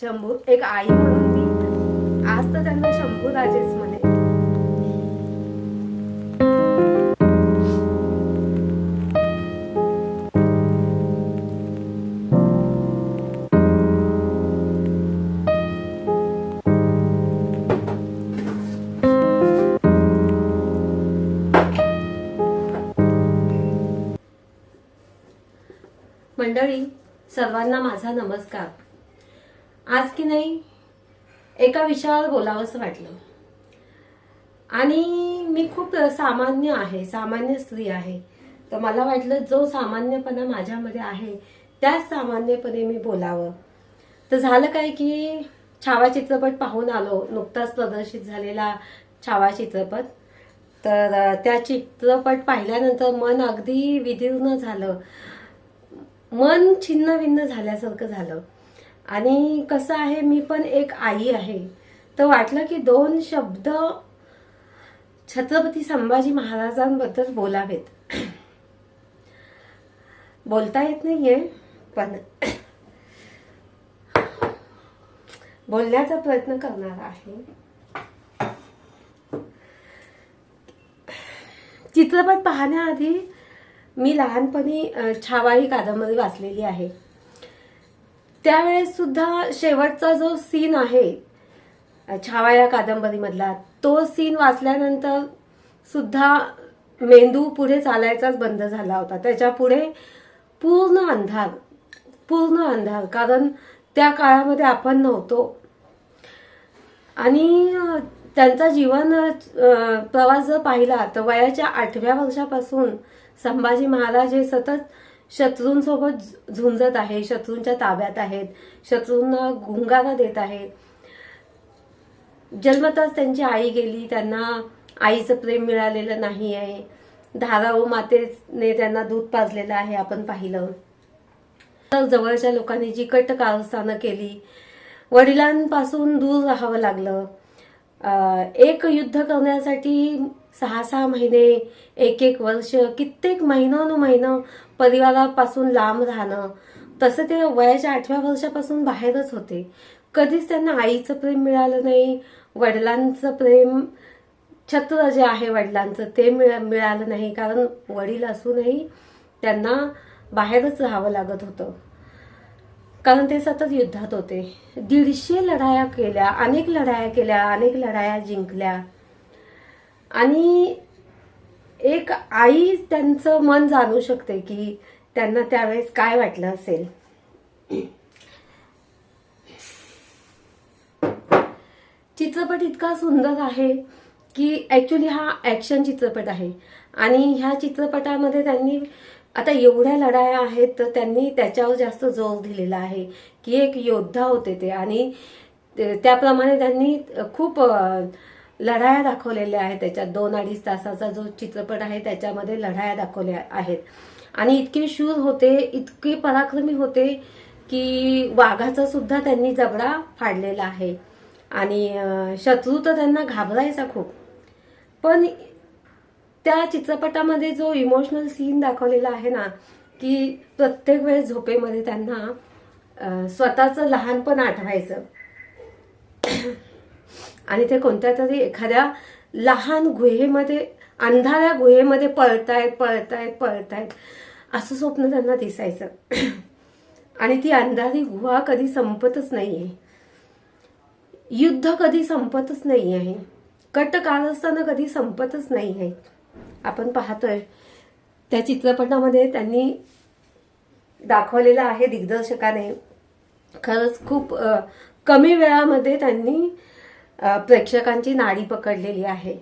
शंभू एक आई म्हणून मी. आज तर त्यांना शंभू राजेच म्हणे. मंडळी सर्वांना माझा नमस्कार. आज की नाही एका विषयावर बोलावंसं वाटलं. आणि मी खूप सामान्य आहे सामान्य स्त्री आहे. तर मला वाटलं जो सामान्यपणा माझ्यामध्ये आहे त्याच सामान्यपणे मी बोलावं. तर झालं काय की छावा चित्रपट पाहून आलो नुकताच प्रदर्शित झालेला छावा चित्रपट. तर त्या चित्रपट पाहिल्यानंतर मन अगदी विदीर्ण झालं. मन छिन्न भिन्न झाल्यासारखं झालं. आणि कसं आहे मी पण एक आई आहे. तर वाटलं की दोन शब्द छत्रपती संभाजी महाराजांबद्दल बोलावेत. बोलता येत नाहीये पण बोलण्याचा प्रयत्न करणार आहे. चित्रपट पाहण्याआधी मी लहानपणी छावाई छावा ही कादंबरी वाचलेली आहे. त्यावेळेस सुद्धा शेवटचा जो सीन आहे छावा या कादंबरीमधला तो सीन वाचल्यानंतर सुद्धा मेंदू पुढे चालायचाच बंद झाला होता. त्याच्या पुढे पूर्ण अंधार पूर्ण अंधार कारण त्या काळामध्ये आपण नव्हतो. आणि त्यांचा जीवन प्रवास जर पाहिला तर वयाच्या आठव्या वर्षापासून संभाजी महाराज हे सतत शत्रूंसोबत झुंजत आहे शत्रूंच्या ताब्यात आहेत शत्रूंना गुंगारा देत आहेत. जन्मताच त्यांची आई गेली त्यांना आईचं प्रेम मिळालेलं नाही आहे. धाराऊ मातेने त्यांना दूध पाजलेलं आहे आपण पाहिलं. तर जवळच्या लोकांनी जी कट कारस्थानं केली वडिलांपासून दूर राहावं लागलं. एक युद्ध करण्यासाठी सहा सहा महिने एक एक वर्ष कित्येक महिनोन महिनं परिवारापासून लांब राहणं तसं ते वयाच्या आठव्या वर्षापासून बाहेरच होते. कधीच त्यांना आईचं प्रेम मिळालं नाही वडिलांचं प्रेम छत्र जे आहे वडिलांचं ते मिळा मिळालं नाही कारण वडील असूनही त्यांना बाहेरच राहावं लागत होतं. कारण ते सतत युद्धात होते. दीडशे लढाया केल्या अनेक लढाया केल्या अनेक लढाया जिंकल्या. आणि एक आई त्यांचं मन जाणू शकते की त्यांना त्यावेळेस काय वाटलं असेल. चित्रपट इतका सुंदर आहे की ऍक्च्युली हा ऍक्शन चित्रपट आहे. आणि ह्या चित्रपटामध्ये त्यांनी आता एवढ्या लढाया आहेत तर त्यांनी त्याच्यावर जास्त जोर दिलेला आहे की एक योद्धा होते ते. आणि ते- त्याप्रमाणे त्यांनी खूप लढाया दाखवलेल्या आहेत त्याच्यात. दोन अडीच तासाचा जो चित्रपट आहे त्याच्यामध्ये लढाया दाखवल्या आहेत. आणि इतके शूर होते इतके पराक्रमी होते की वाघाचा सुद्धा त्यांनी जबडा फाडलेला आहे. आणि शत्रू तर त्यांना घाबरायचा खूप. पण त्या चित्रपटामध्ये जो इमोशनल सीन दाखवलेला आहे ना की प्रत्येक वेळेस झोपेमध्ये त्यांना स्वतःचं लहानपण आठवायचं. आणि ते कोणत्या तरी एखाद्या लहान गुहेमध्ये अंधाऱ्या गुहेमध्ये पळतायत पळतायत पळतायत असं स्वप्न त्यांना दिसायचं. आणि ती अंधारी गुहा कधी संपतच नाहीये. युद्ध कधी संपतच नाही आहे कट कारस्थानं कधी संपतच नाही आहे आपण पाहतोय. त्या चित्रपटामध्ये त्यांनी दाखवलेलं आहे दिग्दर्शकाने. खरंच खूप कमी वेळामध्ये त्यांनी प्रेक्षकांची नाडी पकडलेली आहे.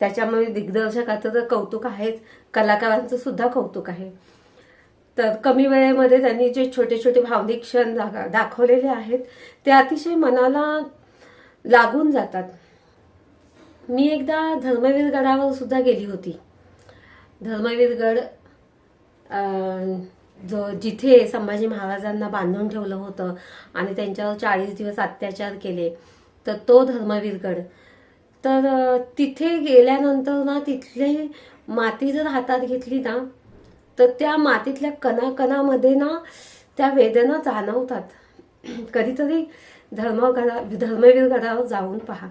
त्याच्यामुळे दिग्दर्शकाचं तर कौतुक आहेच. कलाकारांचं सुद्धा कौतुक आहे. तर कमी वेळेमध्ये त्यांनी जे छोटे छोटे भावनिक क्षण दाखवलेले आहेत ते अतिशय मनाला लागून जातात. मी एकदा धर्मवीर गडावर सुद्धा गेली होती. धर्मवीर गड जो जिथे संभाजी महाराजांना बांधून ठेवलं होतं आणि त्यांच्यावर चाळीस दिवस अत्याचार केले तर तो धर्मवीरगड. तर तिथे गेल्यानंतर ना तिथले माती जर हातात घेतली ना तर त्या मातीतल्या कणाकणामध्ये ना त्या वेदना जाणवतात. कधीतरी धर्मगडा धर्मवीरगडावर जाऊन पहा.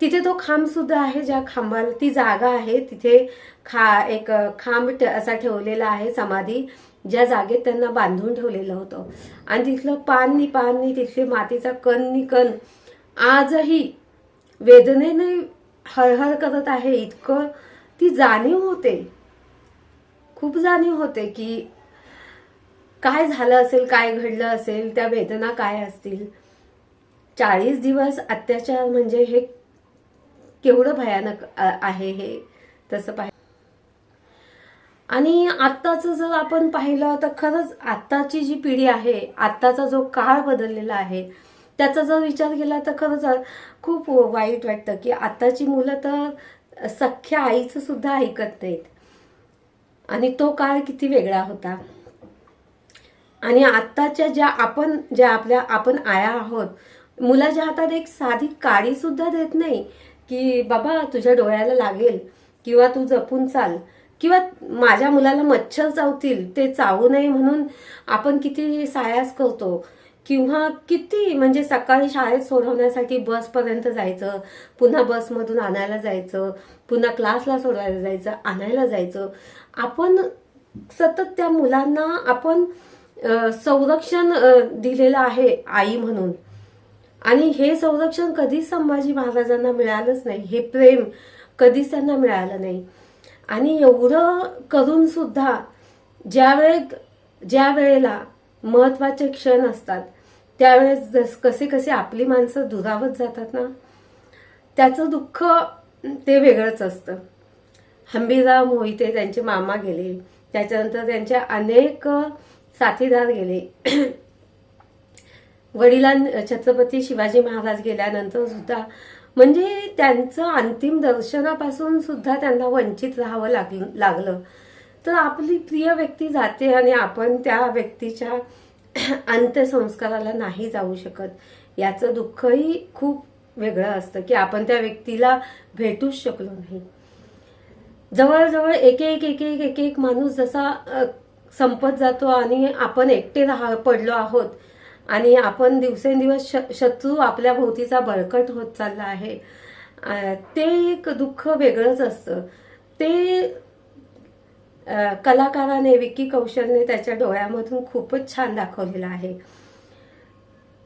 तिथे तो खांब सुद्धा आहे ज्या खांबाला ती जागा आहे तिथे खा एक खांब असा ठेवलेला आहे समाधी ज्या जागेत त्यांना बांधून ठेवलेलं होतं. आणि तिथलं पाननी पाननी तिथली मातीचा कणनी कण आजही वेदनेने हळहळ करत आहे. इतकं ती जाणीव होते खूप जाणीव होते की काय झालं असेल काय घडलं असेल त्या वेदना काय असतील. चाळीस दिवस अत्याचार म्हणजे हे केवढं भयानक आहे हे? तसं पाहि आणि आत्ताचं जर आपण पाहिलं तर खरंच आत्ताची जी पिढी आहे आत्ताचा जो काळ बदललेला आहे त्याचा जर विचार केला तर खरंच खूप वाईट वाटतं की आत्ताची मुलं तर सख्ख्या आईचं सुद्धा ऐकत नाहीत. आणि तो काळ किती वेगळा होता. आणि आत्ताच्या ज्या आपण ज्या आपल्या आपण आया आहोत मुलाच्या हातात एक साधी काडी सुद्धा देत नाही की बाबा तुझ्या डोळ्याला लागेल किंवा तू जपून चाल. किंवा माझ्या मुलाला मच्छर चावतील ते चावू नये म्हणून आपण किती सायास करतो. किंवा किती म्हणजे सकाळी शाळेत सोडवण्यासाठी बसपर्यंत जायचं पुन्हा बसमधून आणायला जायचं पुन्हा क्लासला सोडवायला जायचं आणायला जायचं. आपण सतत त्या मुलांना आपण संरक्षण दिलेलं आहे आई म्हणून. आणि हे संरक्षण कधीच संभाजी महाराजांना मिळालंच नाही. हे प्रेम कधीच त्यांना मिळालं नाही. आणि एवढं करून सुद्धा ज्या वेळे ज्या वेळेला महत्त्वाचे क्षण असतात त्यावेळेस जस कसे कसे आपली माणसं दुरावत जातात ना त्याचं दुःख ते वेगळंच असतं. हंबीराव मोहिते त्यांचे मामा गेले. त्याच्यानंतर त्यांचे अनेक साथीदार गेले. वडिलां छत्रपती शिवाजी महाराज गेल्यानंतर सुद्धा म्हणजे त्यांचं अंतिम दर्शनापासून सुद्धा त्यांना वंचित राहावं लाग लागलं. तर आपली प्रिय व्यक्ती जाते आणि आपण त्या व्यक्तीच्या अंत्यसंस्काराला नाही जाऊ शकत. याचं दुःखही खूप वेगळं असतं की आपण त्या व्यक्तीला भेटूच शकलो नाही. जवळजवळ एक एक एक एक एक एक माणूस जसा संपत जातो आणि आपण एकटे राहा पडलो आहोत आणि आपण दिवसेंदिवस श- शत्रू आपल्या भोवतीचा बळकट होत चालला आहे. ते एक दुःख वेगळंच असतं. ते कलाकाराने विक्की कौशलने त्याच्या डोळ्यामधून खूपच छान दाखवलेलं आहे.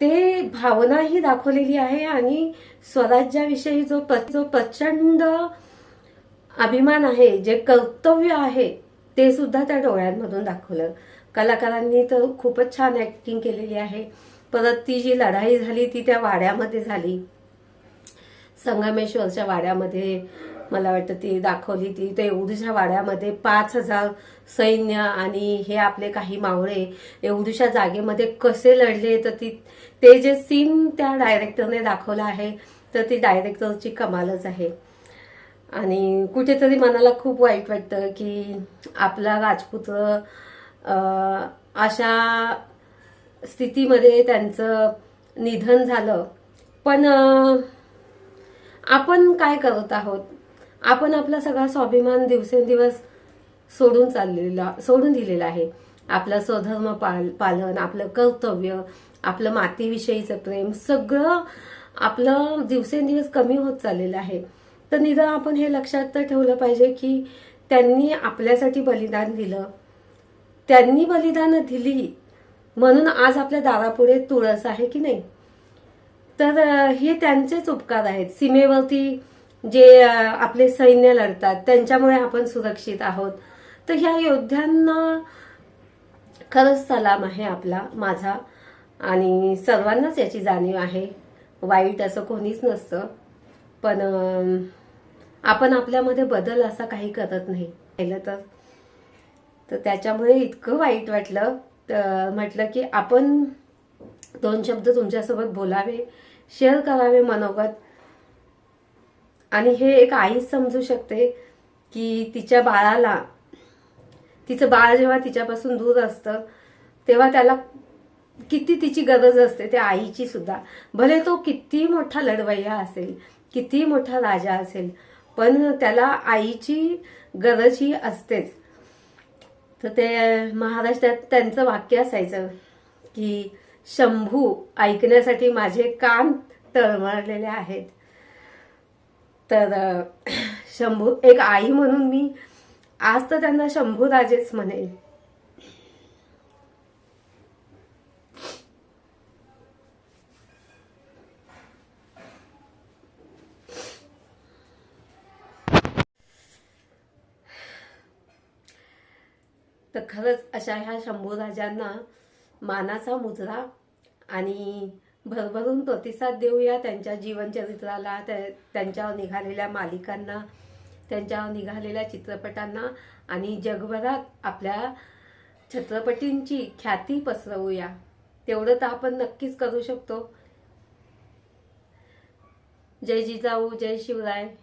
ते भावनाही दाखवलेली आहे आणि स्वराज्याविषयी जो जो प्रचंड अभिमान आहे जे कर्तव्य आहे ते सुद्धा त्या डोळ्यांमधून दाखवलं. कलाकारांनी तर खूपच छान ऍक्टिंग केलेली आहे. परत ती जी लढाई झाली ती त्या वाड्यामध्ये झाली. संगमेश्वरच्या वाड्यामध्ये मला वाटतं ती दाखवली ती. ते एवढ्याशा वाड्यामध्ये पाच हजार सैन्य आणि हे आपले काही मावळे एवढीशा जागेमध्ये कसे लढले तर ती ते जे सीन त्या डायरेक्टरने दाखवलं आहे तर ती डायरेक्टरची कमालच आहे. आणि कुठेतरी मनाला खूप वाईट वाटतं की आपला राजपुत्र अशा स्थितीमध्ये त्यांचं निधन झालं. पण आपण काय करत आहोत? आपण आपला सगळा स्वाभिमान दिवसेंदिवस सोडून चाललेला सोडून दिलेला आहे. आपलं स्वधर्म पाल पालन आपलं कर्तव्य आपलं मातीविषयीचं प्रेम सगळं आपलं दिवसेंदिवस कमी होत चाललेलं आहे. तर निदान आपण हे लक्षात तर ठेवलं पाहिजे की त्यांनी आपल्यासाठी बलिदान दिलं. त्यांनी बलिदानं दिली. म्हणून आज आपल्या दारापुढे तुळस आहे की नाही? तर हे त्यांचेच उपकार आहेत. सीमेवरती जे आपले सैन्य लढतात त्यांच्यामुळे आपण सुरक्षित आहोत. तर ह्या योद्ध्यांना खरंच सलाम आहे आपला माझा. आणि सर्वांनाच याची जाणीव आहे. वाईट असं कोणीच नसतं. पण आपण आपल्यामध्ये बदल असा काही करत नाही. पाहिलं तर तर त्याच्यामुळे इतकं वाईट वाटलं. तर म्हटलं की आपण दोन शब्द तुमच्यासोबत बोलावे शेअर करावे मनोगत आणि हे एक आईच समजू शकते की तिच्या बाळाला तिचं बाळ जेव्हा तिच्यापासून दूर असतं तेव्हा त्याला किती तिची गरज असते त्या आईची सुद्धा. भले तो किती मोठा लढवय्या असेल किती मोठा राजा असेल पण त्याला आईची गरज ही असतेच. तर ते महाराष्ट्रात त्यांचं वाक्य असायचं की शंभू ऐकण्यासाठी माझे कान तळमळलेले आहेत. तर शंभू एक आई म्हणून मी आज तर त्यांना शंभू राजेच म्हणेल खरंच अशा ह्या शंभू राजांना मानाचा मुजरा आणि भरभरून प्रतिसाद देऊया त्यांच्या जीवनचरित्राला त्या- त्यांच्यावर निघालेल्या मालिकांना त्यांच्यावर निघालेल्या चित्रपटांना आणि जगभरात आपल्या छत्रपतींची ख्याती पसरवूया. तेवढं तर आपण नक्कीच करू शकतो. जय जिजाऊ जय शिवराय.